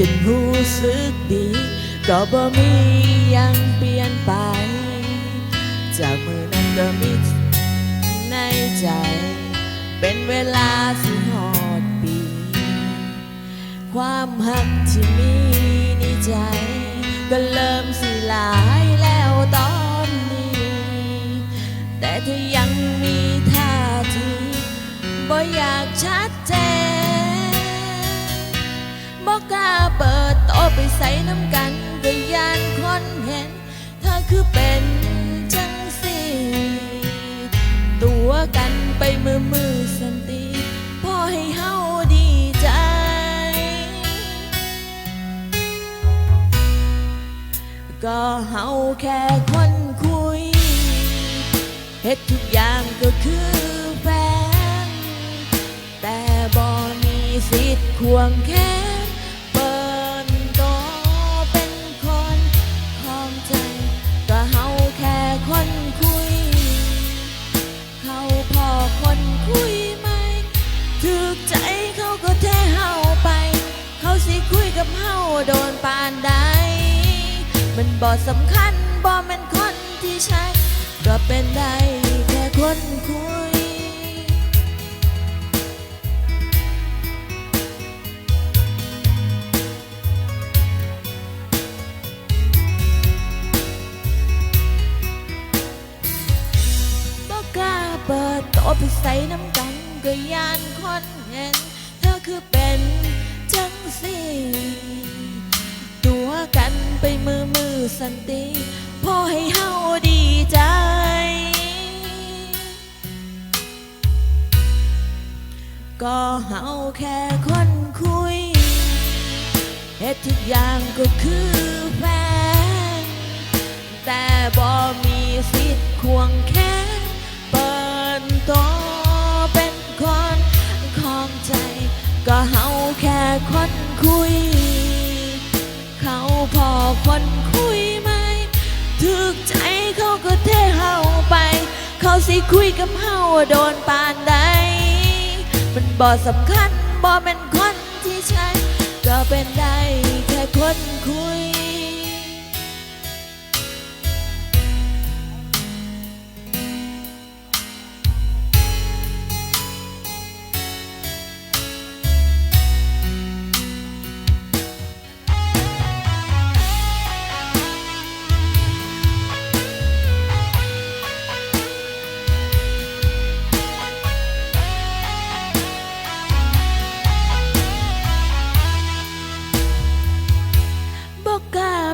จนรู้สึกดี ก็บ่มียังเปลี่ยนไป จากมือนั้นก็มีในใจ เป็นเวลาสิหอดปี ความหักที่มีในใจ ก็เริ่มสิลายแล้วตอนนี้ แต่เธอยังมีท่าทีบ่อยากชัดเจน กล้าเปิดโตไปใส่น้ำกันก็ยานคนเห็น เธอคือเป็นจังสีตัวกันไปมือมือสันติพอให้เฮาดีใจ ก็เฮาแค่คนคุยเฮ็ดทุกอย่างก็คือแฟนแต่บ่มีสิทธิ์ควงแข บ่สำคัญบ่แม่นคนที่ใช่ก็เป็นได้แค่คนคุยบอกกล้าเปิดโตไปใส่น้ำกันก็ยานคนเห็น เธอคือเป็นจังสีตัวกันไปมือมือ สันติพอให้เฮาดีใจก็เฮาแค่คนคุยเฮ็ดทุกอย่างก็คือแฟนแต่บ่มีสิทธิ์ควงแขนเปิดตัวเป็นคนของใจ ก็เฮาแค่คนคุย เขาพอคน สิคุยกับเฮาโดนปานใด มันบ่สำคัญบ่เป็นคนที่ใช่ก็เป็นได้แค่คนคุย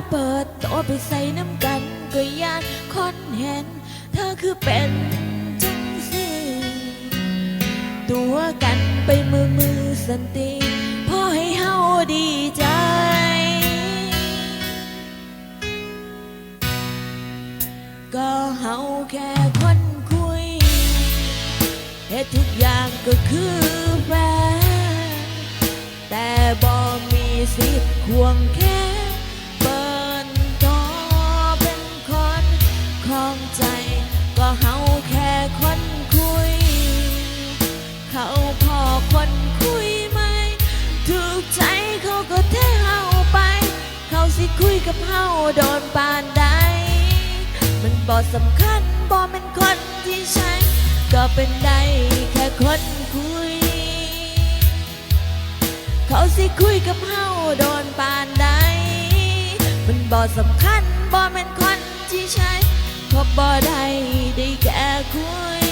เปิดโตะไปใส่น้ำกันก็ยานคนเห็น เธอคือเป็นจังสิตัวกันไปมือมือสันติพอให้เฮาดีใจ ก็เฮาแค่คนคุยเฮ็ดทุกอย่างก็คือแฟนแต่บ่มีสิทธิ์ควงแค่ ยกับเฮาโดนปานใด มันบ่สำคัญบ่เป็นคนที่ใช่ก็เป็นได้แค่คนคุย เขาสิคุยกับเฮาโดนปานใด มันบ่สำคัญบ่แม่นคนที่ใช่เพราะบ่ได้ได้แค่คุย